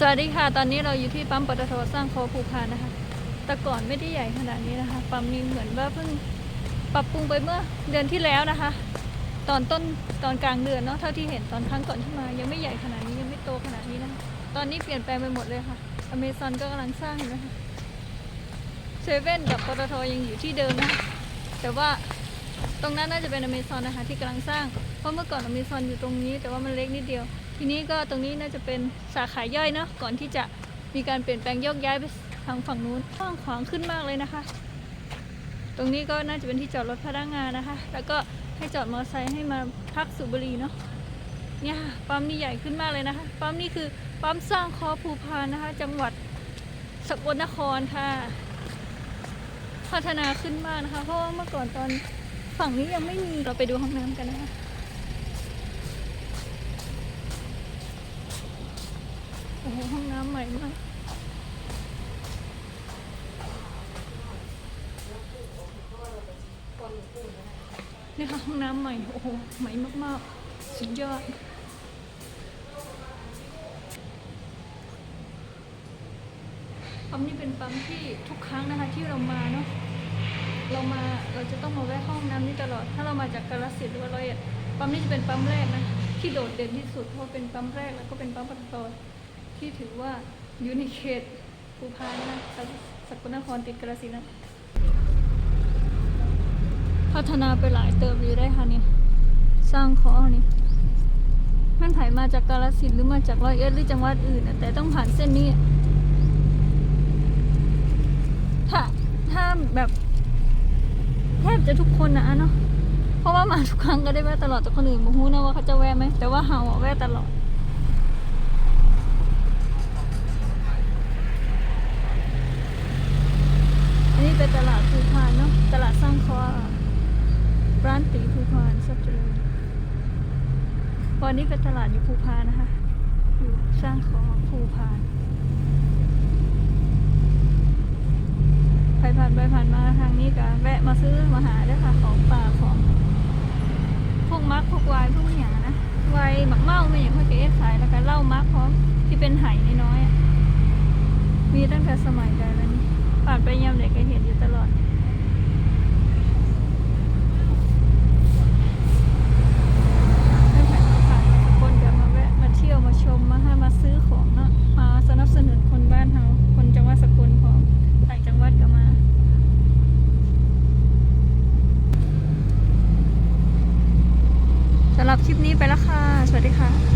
สวัสดีค่ะ ตอนนี้เราอยู่ที่ปั๊มปตทสร้างโคภูพานนะคะ แต่ก่อนไม่ได้ใหญ่ขนาดนี้นะคะ ปั๊มนี้เหมือนว่าเพิ่งปรับปรุงไปเมื่อเดือนที่แล้วนะคะ ตอนต้นตอนกลางเดือนเนาะ เท่าที่เห็นตอนครั้งก่อนที่มา ยังไม่ใหญ่ขนาดนี้ยังไม่โตขนาดนี้นะะตอนนี้เปลี่ยนแปลงไปหมดเลยค่ะ อเมซอนก็กำลังสร้างอยู่นะคะเซเว่นกับปตทยังอยู่ที่เดิมนะ แต่ว่าตรงนั้นน่าจะเป็นอเมซอนนะคะที่กำลังสร้าง เพราะเมื่อก่อนอเมซอนอยู่ตรงนี้ แต่ว่ามันเล็กนิดเดียว ทีนี้ก็ตรงนี้น่าจะเป็นสาขาย่อยเนาะก่อนที่จะมีการเปลี่ยนแปลงโยกย้ายไปทางฝั่งนู้นกว้างขวางขึ้นมากเลยนะคะ ตรงนี้ก็น่าจะเป็นที่จอดรถพนักงานนะคะ แล้วก็ให้จอดมอเตอร์ไซค์ให้มาพักสูบบุหรี่เนาะเนี่ยปั๊มนี่ใหญ่ขึ้นมากเลยนะคะ ปั๊มนี่คือปั๊มสร้างคอภูพานนะคะ จังหวัดสกลนครค่ะ พัฒนาขึ้นมากนะคะ เพราะว่าเมื่อก่อนตอนฝั่งนี้ยังไม่มีเราไปดูห้องน้ำกันนะคะ หห้องน้ำใหม่มากนี่ค่ะห้องน้ำใหม่ โอ้โห ใหม่มากๆ สุดยอดปั๊มนี้เป็นปั๊มที่ทุกครั้งนะคะที่เรามาเนาะ เรามาเราจะต้องมาแวะห้องน้ำนี่ตลอด ถ้าเรามาจากกาฬสินหรือว่าร้อยเอ็ดปั๊มนี้จะเป็นปั๊มแรกนะ ที่โดดเด่นที่สุดเพราะเป็นปั๊มแรกแล้วก็เป็นปั๊มปตท ที่ถือว่าอยู่ในเขตภูพานนะสกลนครติดกาฬสินนะพัฒนาไปหลายเติมอยู่ได้ค่ะนี่สร้างคอนี่ม่นไผมาจากกาฬสินหรือมาจากร้อยเอ็ดหรือจังหวัดอื่นนะแต่ต้องผ่านเส้นนี้ ถ้าถ้าแบบแทบจะทุกคนนะเนาะเพราะว่ามาทุกครั้งก็ได้แวะตลอดแต่คนอื่นม่รู้นะว่าเขาจะแวะไหมแต่ว่าเฮาแวะตลอด อันนี้ เป็นตลาดภูพานเนาะ ตลาดสร้างคอร้านตีภูพานสับเจริญวันนี้เป็นตลาดอยู่ภูพานนะคะ อยู่สร้างคอภูพานใครผ่านไปผ่านมาทางนี้ก็แวะมาซื้อมาหาได้ค่ะของป่าของพวกมักพวกวายพวกอย่างนะวายหมักเมาไม่อย่างพ่อเก๋ขายแล้วก็เหล้ามักพร้อมที่เป็นไหน้อยๆอะมีตั้งแต่สมัยใดแล้วนี่ ผ่านไปยามเด็กก็เห็นอยู่ตลอดไม่ผ่านก็ผ่านคนก็มาแวะมาเที่ยวมาชมมาให้มาซื้อของเนาะมาสนับสนุนคนบ้านเฮาคนจังหวัดสกลพร้อมต่างจังหวัดก็มาสำหรับคลิปนี้ไปแล้วค่ะ สวัสดีค่ะ